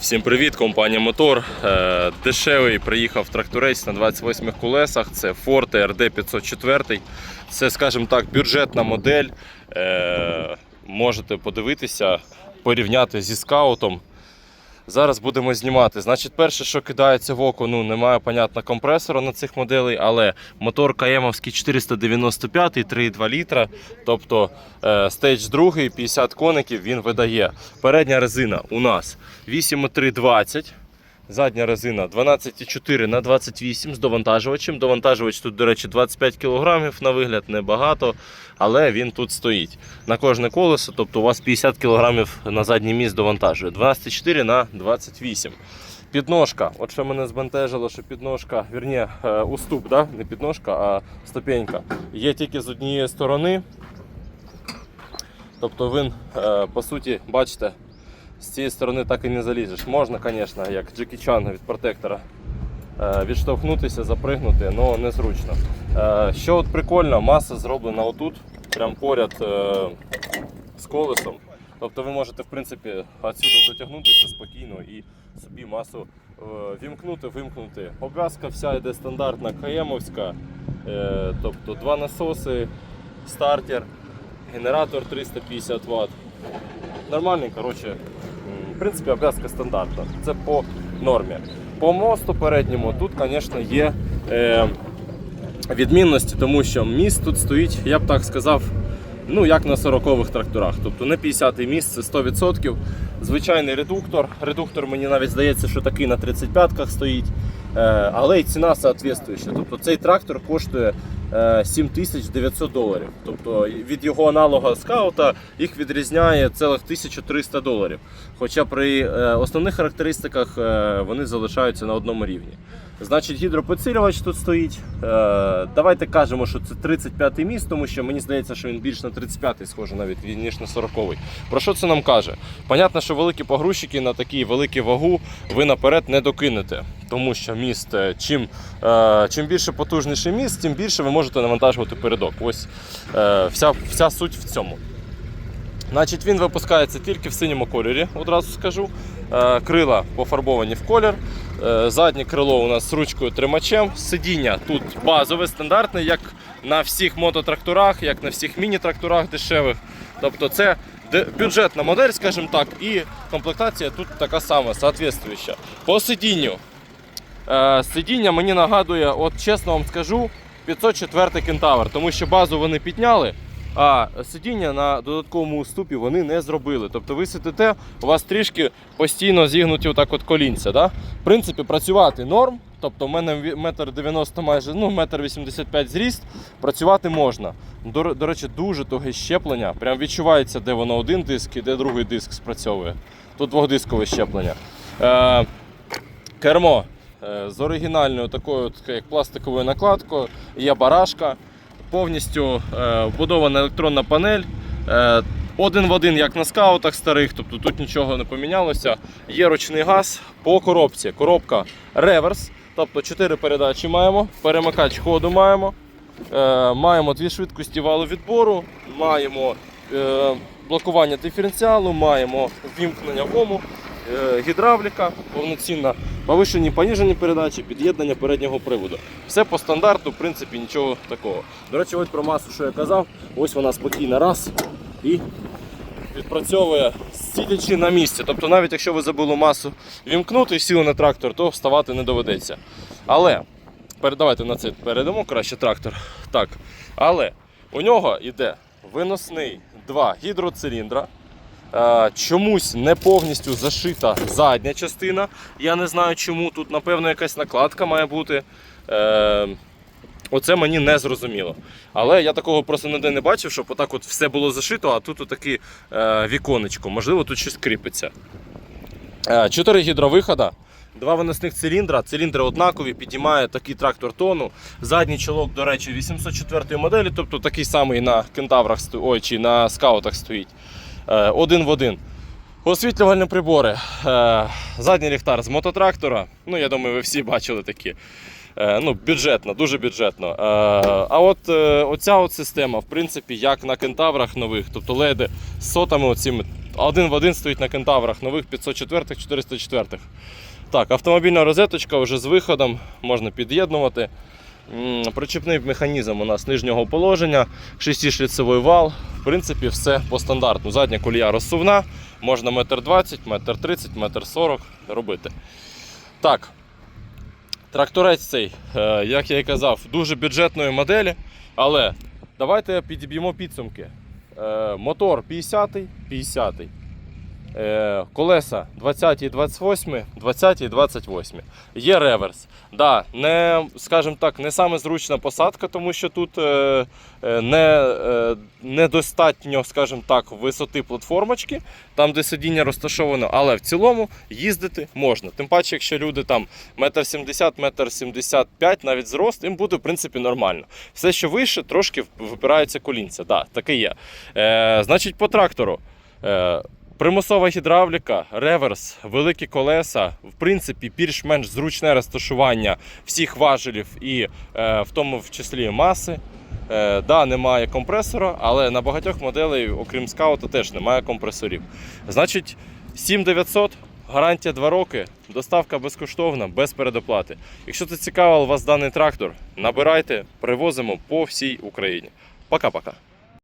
Всім привіт, компанія Мотор. Е, Дешевий приїхав тракторець на 28 колесах. Це Forte RD 504. Це, скажімо так, бюджетна модель. Е, Можете подивитися, порівняти зі скаутом. Зараз будемо знімати. Значить, перше, що кидається в око, ну немає, понятно, компресора на цих моделей, але мотор Каємовський 495 3,2 літра. Тобто е, стейдж 2, 50 коників він видає. Передня резина у нас 8,320. Задня резина 12,4 на 28 з довантажувачем. Довантажувач тут, до речі, 25 кг на вигляд небагато, але він тут стоїть. На кожне колесо, тобто у вас 50 кг на задній міст довантажує. 12,4 на 28. Підножка. От що мене збентежило, що підножка, вірні, е, уступ, да? не підножка, а ступенька. Є тільки з однієї сторони. Тобто він, е, по суті, бачите, з цієї сторони так і не залізеш. Можна, звісно, як Джекі Чан від протектора е, відштовхнутися, запригнути, але незручно. Е, Що от прикольно, маса зроблена отут, прямо поряд е, з колесом. Тобто ви можете в принципі отсюди дотягнутися спокійно і собі масу вімкнути, вимкнути. Обв'язка вся йде стандартна КМовська, тобто два насоси, стартер, генератор 350 Вт. Нормальний, коротше, в принципі, обв'язка стандартна. Це по нормі. По мосту передньому тут, звісно, є е, відмінності, тому що міст тут стоїть, я б так сказав, ну як на 40-х тракторах. Тобто не 50-й міст, це 100%. Звичайний редуктор. Редуктор мені навіть здається, що такий на 35-ках стоїть. Е, але й ціна соответствуюча. Тобто цей трактор коштує 7900 доларів. Тобто від його аналога скаута їх відрізняє цілих 1300 доларів. Хоча при е, основних характеристиках е, вони залишаються на одному рівні. Значить, гідропідсилювач тут стоїть. Е, давайте кажемо, що це 35-й міст, тому що мені здається, що він більш на 35-й схожий навіть, ніж на 40-й. Про що це нам каже? Понятно, що великі погрузчики на такій великій вагу ви наперед не докинете. Тому що міст, е, чим, е, чим більше потужніший міст, тим більше ви можете навантажувати передок. Ось е, вся, вся суть в цьому. Значить, він випускається тільки в синьому кольорі, одразу скажу. Крила пофарбовані в колір. Заднє крило у нас з ручкою тримачем. Сидіння тут базове, стандартне, як на всіх мототракторах, як на всіх міні-тракторах дешевих. Тобто це бюджетна модель, скажімо так, і комплектація тут така сама, соответствуюча. По сидінню. Е, Сидіння мені нагадує, от чесно вам скажу, 504 кентавр, тому що базу вони підняли, а сидіння на додатковому уступі вони не зробили. Тобто ви сидите, у вас трішки постійно зігнуті отак от колінця. Да? В принципі, працювати норм. Тобто в мене ві- метр 90 майже, ну метр 85 зріст, працювати можна. До, до речі, дуже туге щеплення. Прям відчувається, де воно один диск і де другий диск спрацьовує. Тут двохдискове щеплення. Е, кермо з оригінальною такою як пластиковою накладкою, є барашка, повністю е, вбудована електронна панель. е, Один в один, як на скаутах старих, тобто тут нічого не помінялося. Є ручний газ по коробці. Коробка реверс, тобто 4 передачі маємо, перемикач ходу маємо. Е, маємо дві швидкості валу відбору, маємо е, блокування диференціалу, маємо вімкнення гому, е, гідравліка, повноцінна, повишені поніжені передачі, під'єднання переднього приводу. Все по стандарту, в принципі, нічого такого. До речі, ось про масу, що я казав, ось вона спокійно раз і відпрацьовує сидячи на місці. Тобто, навіть якщо ви забули масу вімкнути і сіли на трактор, то вставати не доведеться. Але передавайте на це передамо краще трактор. Так. Але у нього йде виносний два гідроциліндра. Е, Чомусь не повністю зашита задня частина. Я не знаю чому. Тут, напевно, якась накладка має бути. Е, Оце мені не зрозуміло. Але я такого просто ніде не бачив, щоб отак от все було зашито, а тут отаке віконечко. Можливо, тут щось кріпиться. Е, Чотири гідровихода. Два виносних циліндра. Циліндри однакові, підіймає такий трактор тону. Задній чолок, до речі, 804 моделі, тобто такий самий на кентаврах ой, чи на скаутах стоїть. Е, Один в один. Освітлювальні прибори. Е, Задній ліхтар з мототрактора. Ну, я думаю, ви всі бачили такі. Е, ну, бюджетно, дуже бюджетно. А от оця от система, в принципі, як на кентаврах нових, тобто леди з сотами оціми, один в один стоїть на кентаврах нових 504 404 Так, автомобільна розеточка вже з виходом, можна під'єднувати. М, Причепний механізм у нас нижнього положення, шестишліцевий вал. В принципі, все по стандарту. Задня колія розсувна, можна метр 20, метр 30, метр 40 робити. Так, тракторець цей, е, як я і казав, дуже бюджетної моделі, але давайте підіб'ємо підсумки. Е, Мотор 50-й, 50-й. Е, Колеса 20 і 28, 20 і 28. Є реверс. Да, не, скажімо так, не саме зручна посадка, тому що тут е, е, не, недостатньо, скажімо так, висоти платформочки, там, де сидіння розташовано, але в цілому їздити можна. Тим паче, якщо люди там метр 70, метр 75, навіть зрост, їм буде в принципі нормально. Все, що вище, трошки випираються колінця. Да, таке є. Е, значить, по трактору. Примусова гідравліка, реверс, великі колеса, в принципі, більш-менш зручне розташування всіх важелів і е, в тому в числі маси. Е, да, немає компресора, але на багатьох моделей, окрім скаута, теж немає компресорів. Значить, 7900, гарантія 2 роки, доставка безкоштовна, без передоплати. Якщо це цікавив вас даний трактор, набирайте, привозимо по всій Україні. Пока-пока.